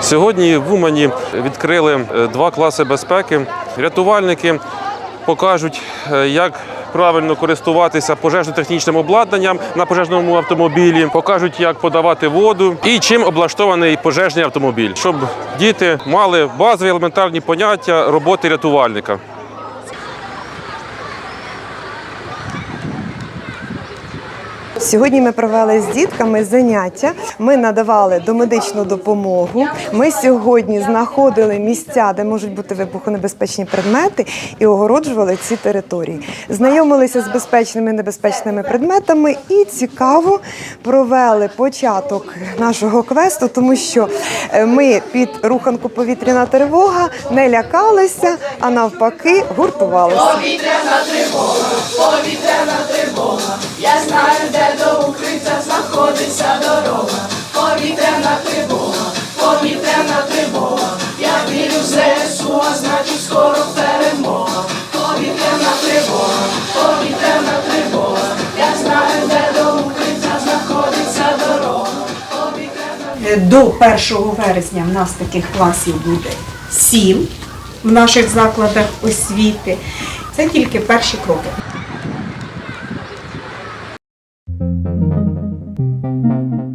Сьогодні в Умані відкрили е, два класи безпеки. Рятувальники покажуть, е, як правильно користуватися пожежно-технічним обладнанням на пожежному автомобілі, покажуть, як подавати воду і чим облаштований пожежний автомобіль, щоб діти мали базові елементарні поняття роботи рятувальника. Сьогодні ми провели з дітками заняття. Ми надавали домедичну допомогу. Ми сьогодні знаходили місця, де можуть бути вибухонебезпечні предмети, і огороджували ці території. Знайомилися з безпечними і небезпечними предметами і цікаво провели початок нашого квесту, тому що е, ми під руханку повітряна тривога не лякалися, а навпаки гуртувалися. Повітряна тривога. Знаходиться дорога. Повітряна тривога, повітряна тривога. Я вірю в ЗСУ, а значить скоро перемога. Повітряна тривога, повітряна тривога. Я знаю, де до укриття знаходиться дорога. Повітряна До 1 вересня в нас таких класів буде 7 в наших закладах освіти. Це тільки перші кроки. Thank you.